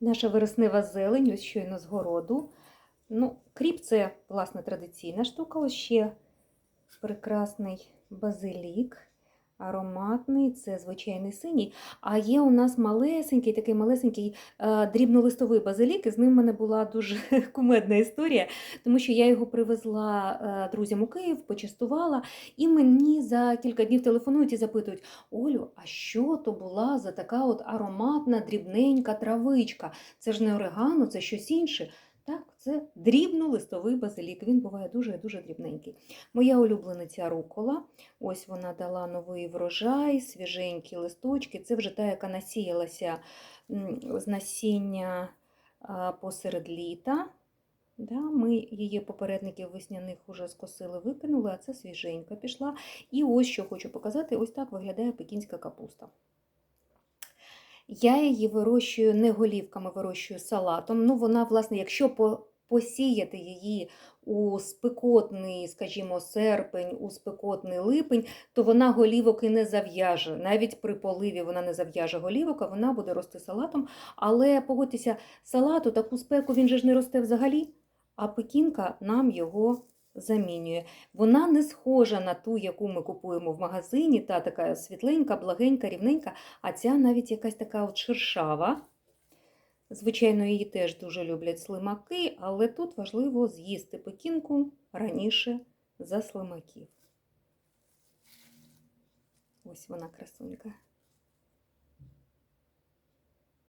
Наша вереснева зелень, ось щойно з городу. Ну, кріп це, власне, традиційна штука. Ось ще прекрасний базилік, ароматний, це звичайний синій. А є у нас малесенький, такий малесенький е, дрібнолистовий базилік, і з ним в мене була дуже кумедна історія, тому що я його привезла е, друзям у Київ, почастувала, і мені за кілька днів телефонують і запитують: Олю, а що то була за така от ароматна, дрібненька травичка? Це ж не орегано, це щось інше. Так, це дрібнолистовий базилік. Він буває дуже дуже дрібненький. Моя улюблениця рукола. Ось вона дала новий врожай, свіженькі листочки. Це вже та, яка насіялася з насіння посеред літа. Да, ми її попередників весняних уже скосили, викинули, а це свіженька пішла. І ось що хочу показати: ось так виглядає пекінська капуста. Я її вирощую не голівками, вирощую салатом. Ну, вона, власне, якщо по- посіяти її у спекотний, скажімо, серпень, у спекотний липень, то вона голівок і не зав'яже. Навіть при поливі вона не зав'яже голівок, а вона буде рости салатом. Але погодьтеся, салату таку спеку він же ж не росте взагалі, а пекінка нам його замінює. Вона не схожа на ту, яку ми купуємо в магазині, та така світленька, благенька, рівненька, а ця навіть якась така от шершава. Звичайно, її теж дуже люблять слимаки, але тут важливо з'їсти пекінку раніше за слимаків. Ось вона красунька.